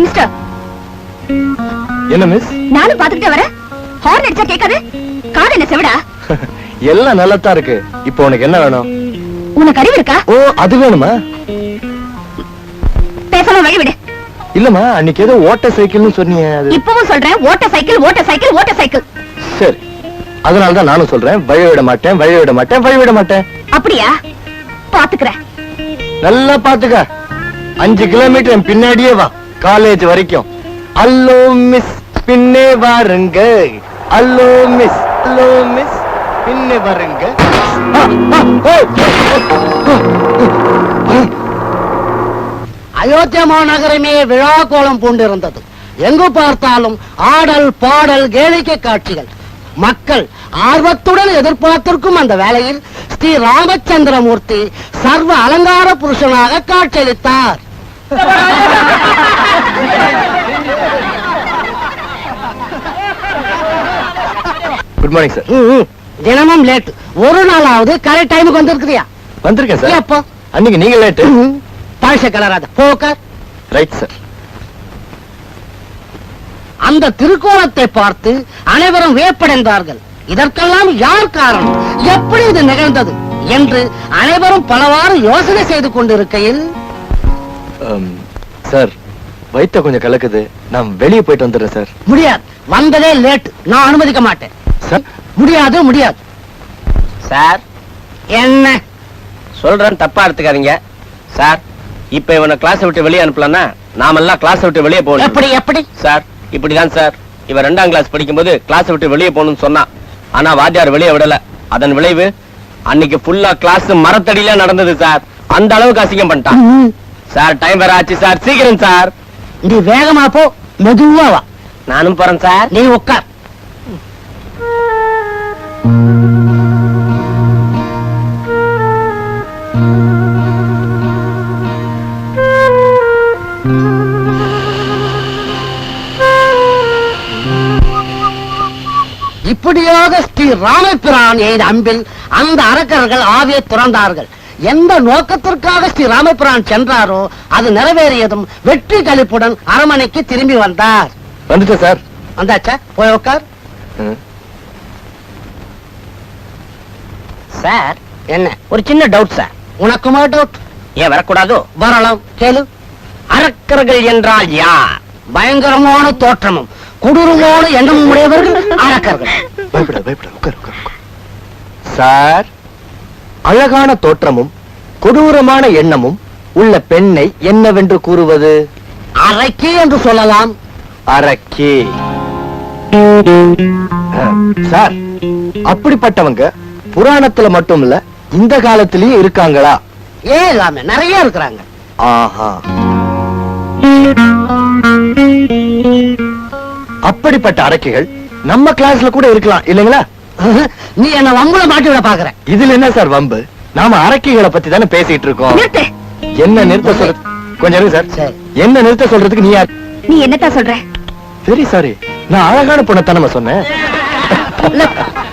Mister என்ன miss நானும் பாத்துக்கிட்டே வரேன். ஹார்ன் அடிச்சா கேட்காது. காது என்ன செவிடா? எல்லாம் நல்லதா இருக்கு. இப்போ உனக்கு என்ன வேணும்? உனக்கு அறிவு இருக்கா? ஓ அது வேணுமா? பேசாம வழி விடு. இல்லம்மா அன்னைக்கு ஏதோ ஓட்ட சைக்கிள்னு சொன்னீங்க அது. இப்பவும் சொல்றேன் ஓட்ட சைக்கிள் ஓட்ட சைக்கிள் ஓட்ட சைக்கிள். சரி. அதனால தான் நானும் சொல்றேன் வழி விட மாட்டேன் வழி விட மாட்டேன் வழி விட மாட்டேன். அப்படியா? பாத்துக்கிறேன். நல்லா பாத்துக்க. அஞ்சு கிலோமீட்டர் பின்னாடியே வா. காலேஜ் வரைக்கும். அல்லோ மிஸ் பின்னே வாருங்க. அல்லோ மிஸ் அல்லோ மிஸ் பின்னே வாருங்க. அயோத்தியா மாநகரமே விழா கோலம் பூண்டிருந்தது. எங்கு பார்த்தாலும் ஆடல் பாடல் கேளிக்கை காட்சிகள். மக்கள் ஆர்வத்துடன் எதிர்பார்த்திருக்கும் அந்த வேளையில் ஸ்ரீ ராமச்சந்திரமூர்த்தி சர்வ அலங்கார புருஷனாக காட்சியளித்தார். Good morning sir. தினமும் லேட் ஒரு நாளாவது கரெக்ட் டைமுக்கு வந்திருக்கிறியா? வந்திருக்கேன் சார் எப்போ? அன்னைக்கு நீங்க லேட்டு ம், பழச கலராத. போக்க ரைட் சார் அந்த திருக்கோலத்தை பார்த்து அனைவரும் வியப்படைந்தார்கள். இதற்கெல்லாம் யார் காரணம்? எப்படி இது நிகழ்ந்தது? என்று அனைவரும் பலவாறு யோசனை செய்து கொண்டிருக்கையில் சார் வயித்த கொஞ்சம் கலக்குது. நான் வெளியே போயிட்டு வந்துடுறேன் சார். முடியாது. வந்ததே லேட் நான் அனுமதிக்க மாட்டேன். சார்? முடியாது முடியாது. சார் என்ன? சொல்றேன் தப்பா எடுத்துக்காதீங்க. சார் இப்ப இவனை கிளாஸ் விட்டு வெளியே அனுப்பலன்னா நாமெல்லாம் கிளாஸ் விட்டு வெளியே போகணும். எப்படி எப்படி? சார் இப்படிதான் சார். இவன் ரெண்டாம் கிளாஸ் படிக்கும்போது கிளாஸ் விட்டு வெளியே போகணும்னு சொன்னான். ஆனா வாத்தியார் வெளியே விடல. அதன் விளைவு அன்னைக்கு ஃபுல்லா கிளாஸ் மரத்தடியில நடந்தது சார். அந்த அளவுக்கு அசிங்கம் பண்ணிட்டான். சார் டைம் வேற ஆச்சு சார். சீக்கிரம் சார். நீ வேகமா போ. மெதுவா வா. நானும் போறேன் சார். நீ உட்கார். இப்படியாக ஸ்ரீ ராமபிரான் எய்த அம்பில் அந்த அரக்கர்கள் ஆவியை துறந்தார்கள். எந்த நோக்கத்திற்காக ஸ்ரீ ராமபிரான் சென்றாரோ அது நிறைவேறியதும் வெற்றி களிப்புடன் அரமனைக்கு திரும்பி வந்தார். வந்துட்டேன் சார். வந்தாச்சா? போய் உட்கார். சார் என்ன? ஒரு சின்ன டவுட் சார் உனக்குமா டவுட் ஏன் வரக்கூடாதோ? வரலாம். கேளு. அரக்கர்கள் என்றால் யார்? பயங்கரமான தோற்றமும். கொடூரமான எண்ணமும் உடையவர்கள் அரக்கர்கள். பயப்பட பயப்பட உட்கார் உட்கார். சார். அழகான தோற்றமும் கொடூரமான எண்ணமும் உள்ள பெண்ணை என்னவென்று கூறுவது? அரைக்கி என்று சொல்லலாம். அரக்கி. சார் அப்படிப்பட்டவங்க புராணத்துல மட்டும் இல்ல இந்த காலத்திலயும் இருக்காங்களா? ஏன் இல்லாம நிறைய இருக்கிறாங்க. ஆஹா. அப்படிப்பட்ட அரக்கிகள் நம்ம கிளாஸ்ல கூட இருக்கலாம் இல்லைங்களா? நீ என்ன வம்புல மாட்டி விட பாக்குற? இதுல என்ன சார் வம்பு? நாம அரக்கிகளை பத்தி தானே பேசிட்டு இருக்கோம். என்ன நிறுத்த சொல்றது கொஞ்சம் சார். என்ன நிறுத்த சொல்றதுக்கு நீ யார்? நீ என்னத்தான் சொல்ற? சரி சாரி நான் அழகான பொண்ணை நம்ம சொன்னேன்.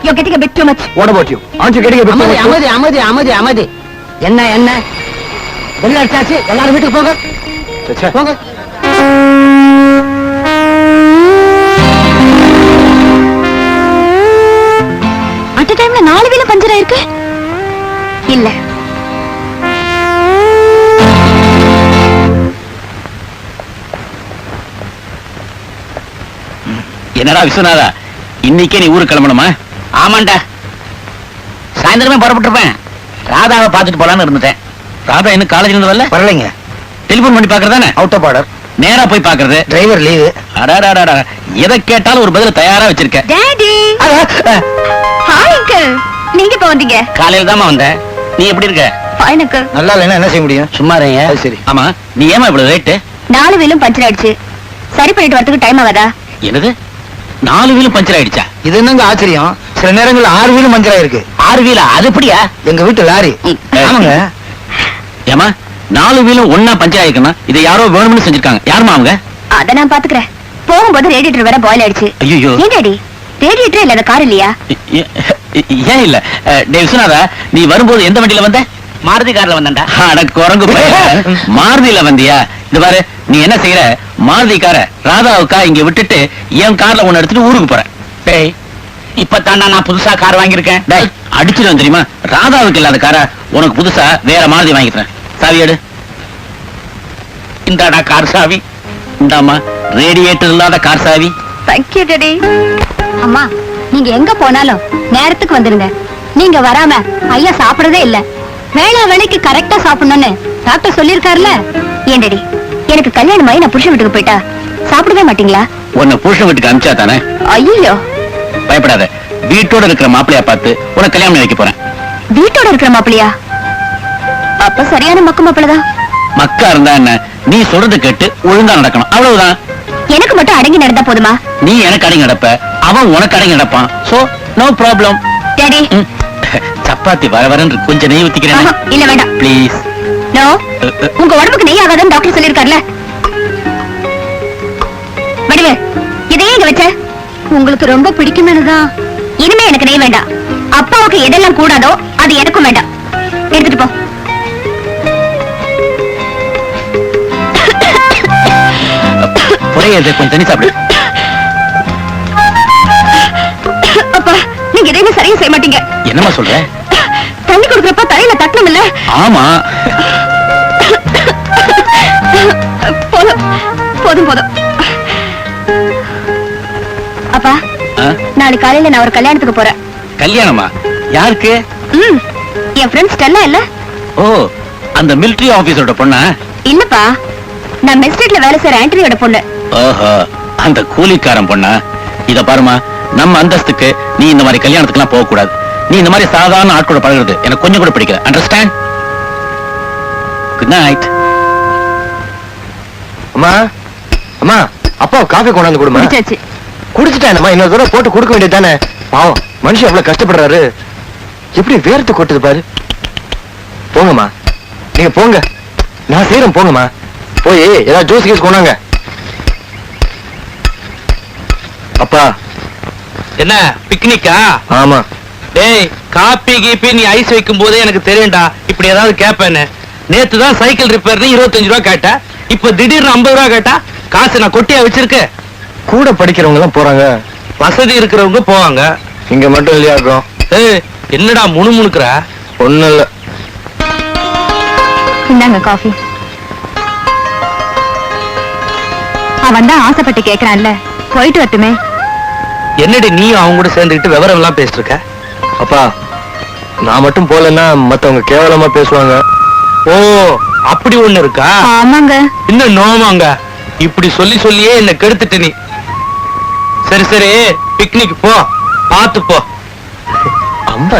You're getting a bit too much. What about you? Aren't you getting a bit அமைதி too much? அமைதி அமைதி அமைதி அமைதி என்ன என்ன? அடிச்சாச்சு? எல்லாரும் வீட்டுக்கு போங்க. போங்க. இல்ல. என்னடா விஸ்வநாதா? இன்னைக்கே நீ ஊருக்கு கிளம்பணுமா? ஆமாண்டா. சாயந்தரமே புறப்பட்டிருப்பேன். ராதாவை பார்த்துட்டு போலான்னு இருந்துட்டேன். ராதா இன்னும் காலேஜ்ல இருந்து வரல? வரலைங்க. டெலிபோன் பண்ணி பாக்குறதானே அவுட் ஆஃப் ஆர்டர் நேரா போய் பாக்குறது டிரைவர் லீவு அடாடாடாடா. எதை கேட்டாலும் ஒரு பதில தயாரா வச்சிருக்க. டாடி ஹாய் அங்கிள் நீங்க இப்ப வந்தீங்க? காலையில தாமா வந்தேன். நீ எப்படி இருக்க? அங்கிள் நல்லா இல்லைன்னா என்ன செய்ய முடியும்? சும்மா இருங்க. அது சரி. ஆமா நீ ஏமா இவ்வளவு ரேட்டு நாலு வீலும் பஞ்சர் ஆயிடுச்சு. சரி பண்ணிட்டு வரதுக்கு டைம் ஆகாதா? என்னது? நாலு வீலும் பஞ்சர் ஆயிடுச்சா? இது என்னங்க ஆச்சரியம்? சில நேரங்கள்ல ஆறு வீலும் மஞ்சளா இருக்கு ஆறு வீலா? அது எப்படியா? எங்க வீட்டு லாரி. ஆமாங்க. ஏமா நாலு வீலும் ஒன்னா பஞ்சர் ஆயிருக்குன்னா இதை யாரோ வேணும்னு செஞ்சிருக்காங்க. யாருமா அவங்க? அத நான் பாத்துக்கிறேன். போகும்போது ரேடியேட்டர் வேற பாயில் ஆயிடுச்சு. ஐயோ ஏன் டாடி? ரேடியேட்டர் இல்லாத கார் இல்லையா? ஏன் இல்ல? டேய் விஸ்வநாதா நீ வரும்போது எந்த வண்டியில வந்த? மாருதி கார்ல வந்தேன்டா. அட குரங்கு. மாருதியில வந்தியா? இந்த பாரு நீ என்ன செய்யற மாருதி கார ராதாவுக்கா இங்க விட்டுட்டு என் கார்ல ஒண்ணு எடுத்துட்டு ஊருக்கு போறேன் டேய் இப்ப நான் புதுசா கார் வாங்கியிருக்கேன். டேய் அடிச்சிடும் தெரியுமா? ராதாவுக்கு இல்லாத கார உனக்கு புதுசா வேற மாருதி வாங்கி தரேன் சாவி எடு. இந்தாடா கார் சாவி. இந்தாமா ரேடியேட்டர் இல்லாத கார் சாவி. தேங்க்யூ டாடி அம்மா நீங்க எங்க போனாலும் நேரத்துக்கு வந்துருங்க. நீங்க வராம ஐயா சாப்பிடறதே இல்ல. வேளா வேலைக்கு கரெக்டா சாப்பிடணும்னு டாக்டர் சொல்லிருக்காருல ஏன் டாடி எனக்கு கல்யாணம் ஆகி நான் புருஷன் வீட்டுக்கு போயிட்டா? சாப்பிடவே மாட்டீங்களா? உன்னை புருஷன் வீட்டுக்கு அனுப்பிச்சா தானே? ஐயோ பயப்படாத. வீட்டோட இருக்கிற மாப்பிளையா பார்த்து உனக்கு கல்யாணம் வைக்க போறேன். வீட்டோட இருக்கிற மாப்பிளையா அப்ப சரியான மக்கு மாப்பிளதான் மக்கா இருந்தா என்ன? நீ சொல்றது கேட்டு ஒழுங்கா நடக்கணும். அவ்வளவுதான். எனக்கு மட்டும் அடங்கி நடந்தா போதுமா? நீ எனக்கு அடங்கி நடப்ப அவன் உனக்கு அடங்கி நடப்பான். சோ நோ ப்ராப்ளம் டாடி சப்பாத்தி வர வரன்னு கொஞ்சம் நெய் ஊத்திக்கிறேன். இல்ல வேண்டாம். ப்ளீஸ் நோ உங்க உடம்புக்கு நெய் ஆகாதுன்னு டாக்டர் சொல்லிருக்காருல வடிவு இதையே இங்க வச்ச? உங்களுக்கு ரொம்ப பிடிக்குமேனுதான் இனிமே எனக்கு நெய் வேண்டாம். அப்பாவுக்கு எதெல்லாம் கூடாதோ அது எனக்கும் வேண்டாம். எடுத்துட்டு போ. புரியுது கொஞ்சம் தண்ணி சாப்பிடு. அப்பா நீங்க எதையுமே சரியா செய்ய மாட்டீங்க. என்னம்மா சொல்ற? தண்ணி கொடுக்குறப்ப தலையில தட்டணும் இல்ல? ஆமா. போதும் போதும் போதும். அப்பா? நாளைக்கு காலையில நான் ஒரு கல்யாணத்துக்கு போறேன். கல்யாணமா? யாருக்கு? ம் என் ஃப்ரெண்ட் ஸ்டெல்லா இல்ல? ஓ அந்த மிலிட்டரி ஆபீஸரோட பொண்ணா? இல்லப்பா நான் மெஸ்டேட்ல வேலை செய்யற ஆண்டரியோட பொண்ணு. ஓஹோ அந்த கூலிக்காரன் பொண்ணா? இத பாருமா நம்ம அந்தஸ்துக்கு நீ இந்த மாதிரி கல்யாணத்துக்குலாம் போக கூடாது நீ இந்த மாதிரி சாதாரண ஆட்களோட பழகுறது எனக்கு கொஞ்சம் கூட பிடிக்கல. அண்டர்ஸ்டாண்ட் குட் நைட் அம்மா அம்மா அப்பா காஃபி கொண்டாந்து கொடுமா குடிச்சிட்டானம்மா இன்னொரு தடவை போட்டு கொடுக்க வேண்டியது தானே? பாவம் மனுஷன் எவ்வளவு கஷ்டப்படுறாரு. எப்படி வேர்த்து கொட்டுது பாரு. போங்கம்மா. நீங்க போங்க. நான் செய்யறேன் போங்கம்மா. போய் ஏதாவது ஜூஸ் கீஸ் கொண்டாங்க. அப்பா. என்ன பிக்னிக்கா ஆமா. டேய் காப்பி கீப்பி நீ ஐஸ் வைக்கும் போதே எனக்கு தெரியும்டா. இப்படி ஏதாவது கேட்பேன்னு நேத்து தான் சைக்கிள் ரிப்பேர்னு இருபத்தஞ்சு ரூபா கேட்ட. இப்ப திடீர்னு ஐம்பது ரூபா கேட்டா காசு நான் கொட்டியா வச்சிருக்கேன் கூட படிக்கிறவங்க எல்லாம் போறாங்க. வசதி இருக்கிறவங்க போவாங்க. இங்க மட்டும் இல்லையா இருக்கும் ஏய் என்னடா முணுமுணுக்குற? ஒண்ணும் இல்ல. இந்தாங்க காஃபி. அவன் தான் ஆசைப்பட்டு கேக்குறான்ல. போயிட்டு வரட்டுமே. என்னடி நீ அவங்க கூட சேர்ந்துக்கிட்டு விவரம் எல்லாம் பேசிட்டு இருக்க அப்பா நான் மட்டும் போலன்னா மத்தவங்க கேவலமா பேசுவாங்க. ஓ அப்படி ஒண்ணு இருக்கா? ஆமாங்க. இன்னும் நோமாங்க? இப்படி சொல்லி சொல்லியே என்ன கெடுத்துட்ட நீ. சரி சரி பிக்னிக் போ. பார்த்து போ. அம்மா.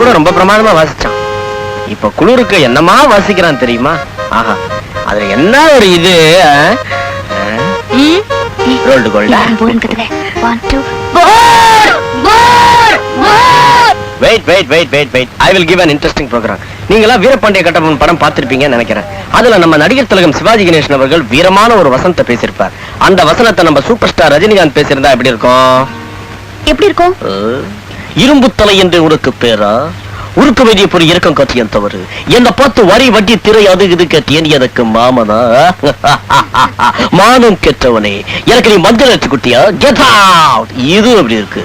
கூட ரொம்ப பிரமாதமா வாசிச்சான். இப்ப குளிருக்கு என்னமா வாசிக்கிறான் தெரியுமா? ஆஹா அதுல என்ன ஒரு இது ரோல்டு கோல்டா போன் கத்துக்க one two four four four wait wait wait wait wait I will give an interesting program நீங்களாம் வீரபாண்டிய கட்டபொம்மன் படம் பார்த்திருப்பீங்கன்னு நினைக்கிறேன். அதுல நம்ம நடிகர் திலகம் சிவாஜி கணேசன் அவர்கள் வீரமான ஒரு வசனத்தை பேசியிருப்பார். அந்த வசனத்தை நம்ம சூப்பர் ஸ்டார் ரஜினிகாந்த் பேசியிருந்தா எப்படி இருக்கும்? எப்படி இருக்கும்? இரும்பு தலை என்று உனக்கு பேரா? உருக்கு வைத்திய பொறி இறக்கம் காட்டியன் தவறு. என்ன பார்த்து வரி வட்டி திரை அது இது கேட்டியன் எனக்கு மாமனா? மானம் கெட்டவனே. எனக்கு நீ மஞ்சள் எடுத்து குட்டியா கெட் அவுட் இது அப்படி இருக்கு?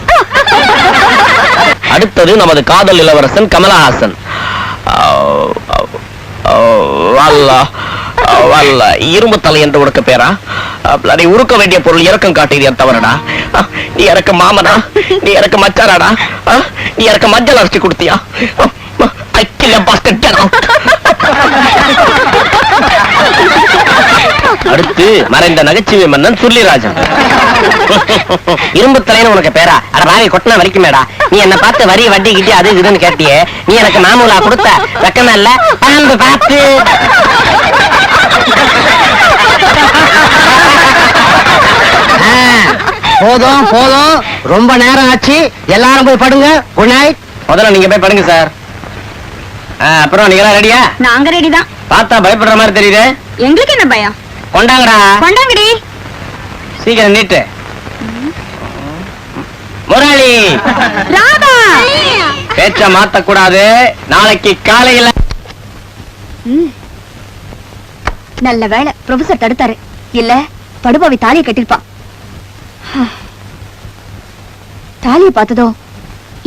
அடுத்தது நமது காதல் இளவரசன் கமலஹாசன். ஆவ், ஆவ், ஆவ், வல்ல இரும்பு தலை என்று உனக்கு பேரா? அப்படி நீ உருக்க வேண்டிய பொருள் இறக்கம் காட்டியது என் தவறடா. நீ எனக்கு மாமனா? நீ எனக்கு மச்சாராடா? நீ எனக்கு மஞ்சள் அரைச்சி கொடுத்தியா? ஐக்கிய பாஸ்கட் அடுத்து மறைந்த நகைச்சுவை மன்னன் சுள்ளிராஜன் இரும்பு தலைன்னு உனக்கு பேரா? அட வாங்கி கொட்டினா வலிக்குமேடா. நீ என்ன பார்த்து வரி வட்டி கிட்டி அது இதுன்னு கேட்டியே. நீ எனக்கு மாமூலா கொடுத்த வெக்கமே இல்ல? பாம்பு பார்த்து. போதும் போதும். ரொம்ப நேரம் ஆச்சு. எல்லாரும் போய் படுங்க. குட் நைட் முதல்ல நீங்க போய் படுங்க சார் அப்புறம் நீங்க எல்லாம் ரெடியா நாங்க ரெடி தான். பார்த்தா பயப்படுற மாதிரி தெரியுது. எங்களுக்கு என்ன பயம்? கொண்டாங்கடா. கொண்டாங்கடி. சீக்கிரம் நீட்டு. முரளி. ராதா. பேச்ச மாத்த கூடாது நாளைக்கு காலையில. நல்ல வேளை ப்ரொஃபசர் தடுத்தாரு. இல்ல படுபாவி தாலியை கட்டிருப்பான் தாலியை பார்த்ததும்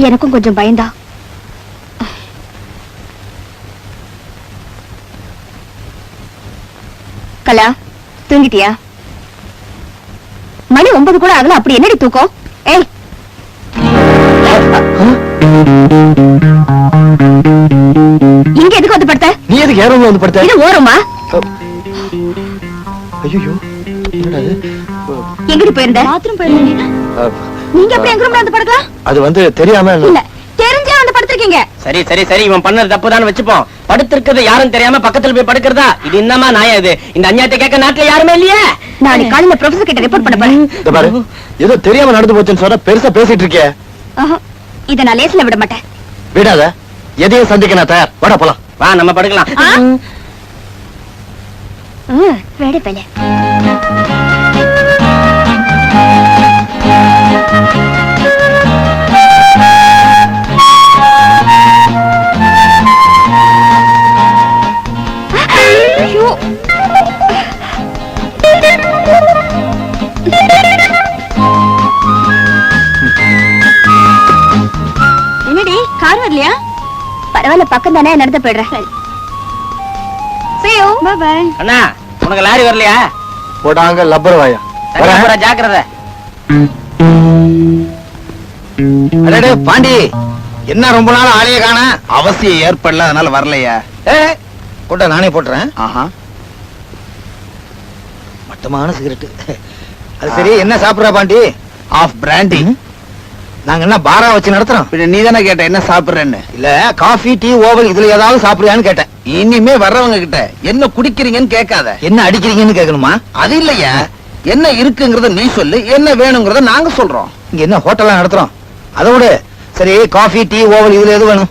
எனக்கும் கொஞ்சம் பயந்தா. கலா தூங்கிட்டியா? மணி ஒன்பது கூட ஆகல அப்படி என்னடி தூக்கம்? ஏய்! இங்க எதுக்கு வந்து படுத்த? நீ எதுக்கு ஏன் ரூம்ல வந்து படுத்த? இது ஓரமா? ஐயோ என்னடா இது? எங்கடி போயிருந்த? பாத்ரூம் போயிருந்தீங்க அஹ், நீங்க எப்படி எங்க ரூம்ல வந்து படுக்கலாம்? அது வந்து தெரியாம இல்ல. தெரிஞ்சே வந்து படுத்திருக்கீங்க. சரி சரி சரி இவன் பண்ணது தப்பு வச்சுப்போம். படுத்திருக்கிறது யாரும் தெரியாம பக்கத்துல போய் படுக்கிறதா? இது என்னமா நாயா இது? இந்த அநியாயத்தை கேட்க நாட்டுல யாருமே இல்லையே? நாளைக்கு காலையில ப்ரொஃபசர் கிட்ட ரிப்போர்ட் பண்ண போறேன். பாரு ஏதோ தெரியாம நடந்து போச்சுன்னு சொன்னா பெருசா பேசிட்டு இருக்கே ஆஹா, இத நான் லேஸ்ல விட மாட்டேன். விடாத எதையும் சந்திக்க நான் தயார். வாடா போலாம். வா நம்ம படுக்கலாம். ஆ? வேட என்னடி கார் வரலையா? பரவாயில்ல பக்கம் தானே நடந்து போயிடுறேன். அண்ணா உனக்கு லாரி வரலையா? போடாங்க லப்பர் வாயா. ஜாக்கிரதை. அடடே பாண்டி என்ன ரொம்ப நாள் ஆளைய காண? அவசியம் ஏற்படல அதனால வரலையா? ஏ போட்ட நானே போட்டுறேன். ஆஹா. மட்டமான சிகரெட் அது சரி என்ன சாப்பிடுற பாண்டி? ஆஃப் பிராண்டி நாங்க என்ன பாரா வச்சு நடத்துறோம்? நீ தானே கேட்ட என்ன சாப்பிடுறேன்னு? இல்ல காஃபி டீ ஓவல் இதுல ஏதாவது சாப்பிடுறியான்னு கேட்டேன். இனிமே வர்றவங்க கிட்ட என்ன குடிக்கிறீங்கன்னு கேட்காத. என்ன அடிக்கிறீங்கன்னு கேட்கணுமா? அது இல்லையா. என்ன இருக்குங்கறத நீ சொல்லு என்ன வேணுங்கிறத நாங்க சொல்றோம். இங்க என்ன ஹோட்டலா நடத்துறோம்? அதை விடு. சரி காஃபி டீ ஓவல் இதுல எது வேணும்?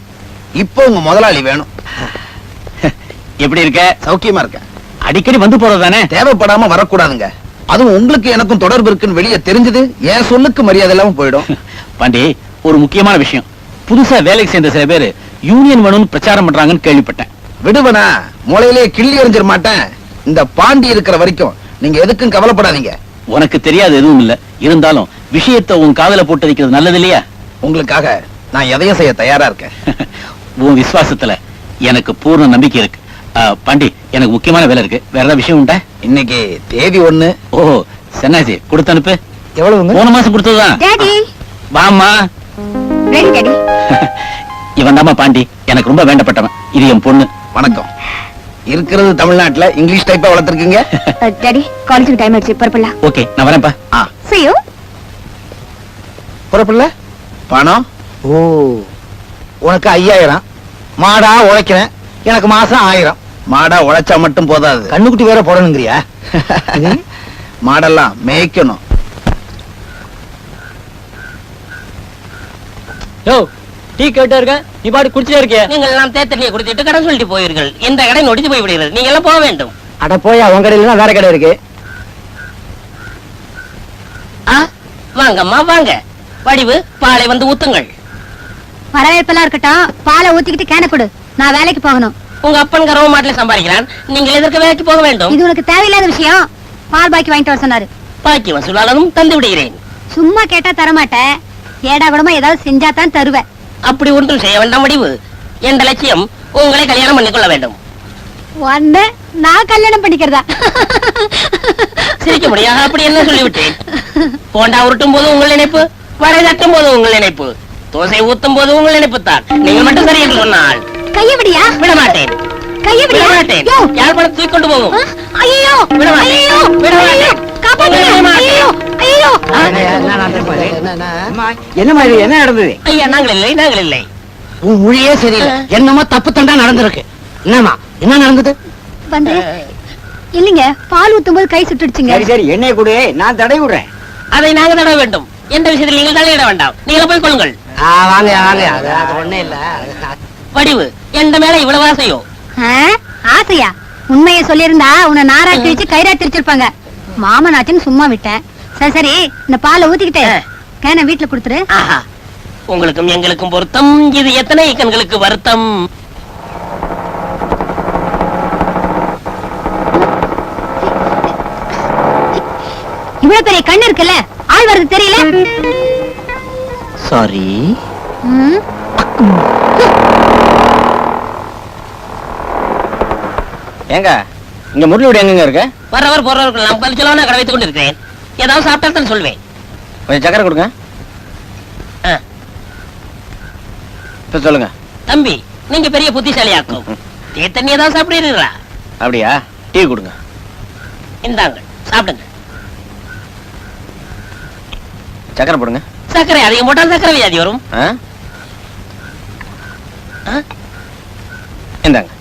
இப்போ உங்க முதலாளி வேணும். எப்படி இருக்க? சௌக்கியமா இருக்க? அடிக்கடி வந்து போறதானே தேவைப்படாம வரக்கூடாதுங்க. அதுவும் உங்களுக்கு எனக்கும் தொடர்பு இருக்குன்னு வெளியே தெரிஞ்சது என் சொல்லுக்கு மரியாதை இல்லாம போயிடும். பாண்டி ஒரு முக்கியமான விஷயம். புதுசா வேலைக்கு சேர்ந்த சில பேரு யூனியன் வேணும்னு பிரச்சாரம் பண்றாங்கன்னு கேள்விப்பட்டேன். விடுவனா? மூளையிலே கிள்ளி எறிஞ்சிட மாட்டேன். இந்த பாண்டி இருக்கிற வரைக்கும் நீங்க எதுக்கும் கவலைப்படாதீங்க. உனக்கு தெரியாது எதுவும் இல்ல. இருந்தாலும் விஷயத்தை உன் காதுல போட்டு வைக்கிறது நல்லது இல்லையா? உங்களுக்காக நான் எதையும் செய்ய தயாரா இருக்கேன். உன் விசுவாசத்துல எனக்கு பூர்ண நம்பிக்கை இருக்கு. பாண்டி எனக்கு முக்கியமான வேலை இருக்கு. வேற ஏதாவது விஷயம் உண்டா? இன்னைக்கு தேதி ஒண்ணு. ஓ சென்னாசி கொடுத்து அனுப்பு. எவ்வளவுங்க? போன மாசம் கொடுத்ததுதான் டாடி. வாம்மா. Ready daddy. இவன் தாம்மா பாண்டி. எனக்கு ரொம்ப வேண்டப்பட்டவன். இது என் பொண்ணு. வணக்கம். இருக்கிறது தமிழ்நாட்டுல இங்கிலீஷ் டைப்பா வளர்த்துருக்கீங்க? டாடி காலேஜுக்கு டைம் ஆயிடுச்சு பரப்பலாம் ஓகே நான் வரேன்ப்பா. ஆ. See you. புறப்படல? பணம்? ஓ. உனக்கு ஐயாயிரம். மாடா உழைக்கிறேன். எனக்கு மாசம் ஆயிரம். மாடா உழைச்சா மட்டும் போதாது. கண்ணுக்குட்டி வேற போடணுங்கிறியா? மாடெல்லாம் மேய்க்கணும். யோ டீ கேட்டா இருக்க நீ பாட்டு குடிச்சிட்டே இருக்கிய. நீங்கள் எல்லாம் தேத்தனியை குடிச்சிட்டு கடன் சொல்லிட்டு போயிருங்கள் இந்த கடை நொடிச்சு போய் விடுகிறது நீங்க எல்லாம் போக வேண்டும். அட போய் அவங்க கடையில வேற கடை இருக்கு. ஆ, வாங்கம்மா வாங்க. வடிவு பாலை வந்து ஊத்துங்கள். வரவேற்பெல்லாம் இருக்கட்டும். பாலை ஊத்திக்கிட்டு கேன கொடு. நான் வேலைக்கு போகணும். உங்க அப்பன் கரவ மாட்டில சம்பாதிக்கிறான். நீங்கள் எதற்கு வேலைக்கு போக வேண்டும்? இது உனக்கு தேவையில்லாத விஷயம். பால் பாக்கி வாங்கிட்டு வர சொன்னாரு. பாக்கி வசூலாளரும் தந்து விடுகிறேன் சும்மா கேட்டா தரமாட்டேன். ஏடா கூடமா ஏதாவது செஞ்சா தான் தருவேன். அப்படி ஒன்றும் செய்ய வேண்டாம் வடிவு. என்ற லட்சியம் உங்களை கல்யாணம் பண்ணிக்கொள்ள வேண்டும். ஒன்னு நான் கல்யாணம் பண்ணிக்கிறதா? சிரிக்க முடியாது அப்படி என்ன சொல்லிவிட்டேன்? போண்டா உருட்டும் போது உங்கள் நினைப்பு வடை தட்டும் போது உங்கள் நினைப்பு தோசை ஊத்தும் போது உங்கள் நினைப்பு தான். நீங்க மட்டும் சரி என்று சொன்னால் கைய விடியா விட மாட்டேன் கைய விடு மாட்டேன் யோ, யார் பணம் தூக்கி கொண்டு போகும்? ஐயோ விட மாட்டேன். விட மாட்டேன். மாட்டேன். ஐயோ! ஐயோ என்ன மாதிரி என்ன நடந்தது? ஐயா நாங்கள் இல்லை நாங்கள் இல்லை உன் மொழியே சரியில்லை. என்னமோ தப்பு தண்டா நடந்திருக்கு. என்னம்மா என்ன நடந்தது? வந்து இல்லைங்க பால் ஊத்தும்போது கை சுட்டுடுச்சுங்க. சரி எண்ணெய் கொடு நான் தடை விடுறேன். அதை நாங்கள் தட வேண்டும். எந்த விஷயத்தில் நீங்கள் தலையிட வேண்டாம். நீங்கள் போய் கொள்ளுங்கள். வாங்க வாங்க அது அது ஒண்ணு இல்ல. வடிவு எந்த மேல இவ்வளவு ஆசையோ? ஆ, ஆசையா? உண்மையை சொல்லியிருந்தா உன்னை நாராட்டி வச்சு கயிறா திரிச்சிருப்பாங்க. மாமனாச்சுன்னு சும்மா விட்டேன். சரி சரி இந்த பாலை ஊத்திக்கிட்டு ஆ. கேன வீட்டுல கொடுத்துரு. ஆஹா. உங்களுக்கும் எங்களுக்கும் பொருத்தம். இது எத்தனை கண்களுக்கு வருத்தம்? இவ்வளவு பெரிய கண்ணு இருக்குல்ல? ஆள் வருது தெரியல. சாரி ஏங்க இங்க முரளியோட எங்கங்க இருக்கு? வர்றவர் போறவர்கள் நான் சொல்ல கடை வைத்துக் கொண்டிருக்கிறேன். ஏதாவது சாப்பிட்டா தான் சொல்வேன். கொஞ்சம் சக்கரை கொடுங்க. இப்ப சொல்லுங்க. தம்பி நீங்க பெரிய புத்திசாலியாக்கும் தே தண்ணி ஏதாவது சாப்பிடுறீங்களா அப்படியா? டீ கொடுங்க. இந்தாங்க சாப்பிடுங்க. சக்கரை போடுங்க. சர்க்கரை அதிகம் போட்டால் சர்க்கரை வியாதி வரும்? இந்தாங்க.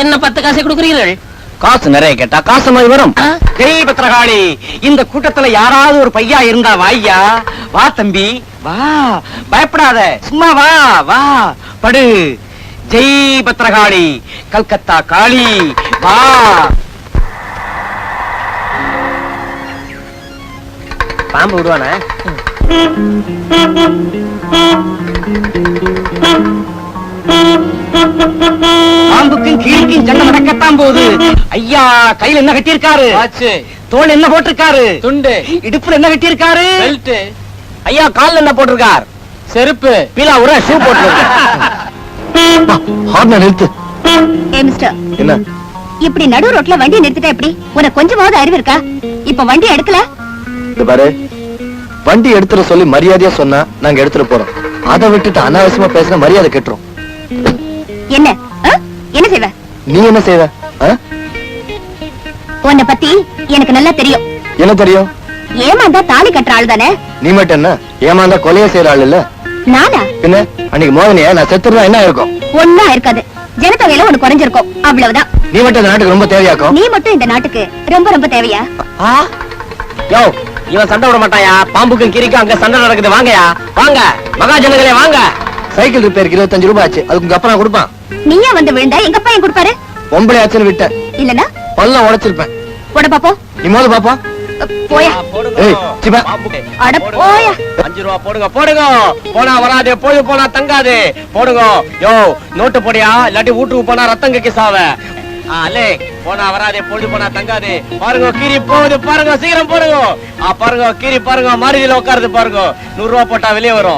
என்ன பத்து காசை கொடுக்குறீர்கள்? காசு நிறைய கேட்டா காசு மாதிரி வரும்? ஜெய் பத்திரகாளி இந்த கூட்டத்துல யாராவது ஒரு பையா இருந்தா வாய்யா? வா தம்பி வா. பயப்படாத. சும்மா வா வா. படு. ஜெய் பத்திரகாளி கல்கத்தா காளி வா. பாம்பு விடுவானே? பாம்புக்கும் கீழ்க்கும் சண்டை நடக்கத்தான் போகுது. ஐயா கையில என்ன கட்டியிருக்காரு? தோல் என்ன போட்டிருக்காரு? துண்டு. இடுப்புல என்ன கட்டியிருக்காரு? பெல்ட் ஐயா கால்ல என்ன போட்டிருக்கார்? செருப்பு. பீலா உர ஷூ போட்டிருக்கார் நிறுத்து என்ன? இப்படி நடு ரோட்ல வண்டி நிறுத்திட்டா எப்படி? உனக்கு கொஞ்சமாவது அறிவு இருக்கா? இப்ப வண்டி எடுக்கல? இது பாரு. வண்டி எடுத்துட சொல்லி மரியாதையா சொன்னா நாங்க எடுத்துட்டு போறோம். அதை விட்டுட்டு அனாவசியமா பேசின மரியாதை கெட்டுரும். என்ன? ஆ? என்ன செய்வ? நீ என்ன செய்வ? ஆ? உன்னை பத்தி எனக்கு நல்லா தெரியும். என்ன தெரியும்? ஏமாந்தா தாலி கட்டுற ஆள் தானே? நீ மட்டும் என்ன? ஏமாந்தா கொலைய செய்யற ஆள் இல்ல? நானா? பின்ன? அன்னைக்கு மோகனியா நான் செத்துருந்தா என்ன இருக்கும்? ஒன்னா இருக்காது. ஜனத்தொகையில உனக்கு குறைஞ்சிருக்கும். அவ்வளவுதான். நீ மட்டும் இந்த நாட்டுக்கு ரொம்ப தேவையாக்கும் நீ மட்டும் இந்த நாட்டுக்கு ரொம்ப ரொம்ப தேவையா? யோ இவன் சண்டை விட மாட்டாயா? பாம்புக்கும் கிரிக்கும் அங்க சண்டை நடக்குது. வாங்கயா? வாங்க. மகாஜனங்களே வாங்க. சைக்கிள் ரிப்பேருக்கு இருபத்தஞ்சு ரூபாய் ஆச்சு அதுக்கு உங்க அப்பா நான் கொடுப்பான். நீயா வந்து விழுந்தா எங்க பையன் கொடுப்பாரு? பொம்பளை ஆச்சுன்னு விட்டேன். இல்லனா பல்ல உடைச்சிருப்பேன். போட பாப்போம். நீ மோத பாப்பா போயா. ஏய், சிவா. அட போயா. அஞ்சு ரூபா போடுங்க போடுங்க. போனா வராதே போய் போனா தங்காது. போடுங்க. யோ நோட்டு போடியா? இல்லாட்டி வீட்டுக்கு போனா ரத்தம் கக்கி சாவ. அல்லே போனா வராதே பொழுது போனா தங்காது. பாருங்க கீரி போகுது பாருங்க சீக்கிரம் போடுங்க. ஆ, பாருங்க கீரி பாருங்க மருதியில உட்காருது பாருங்க. நூறு ரூபா போட்டா வெளியே வரும்.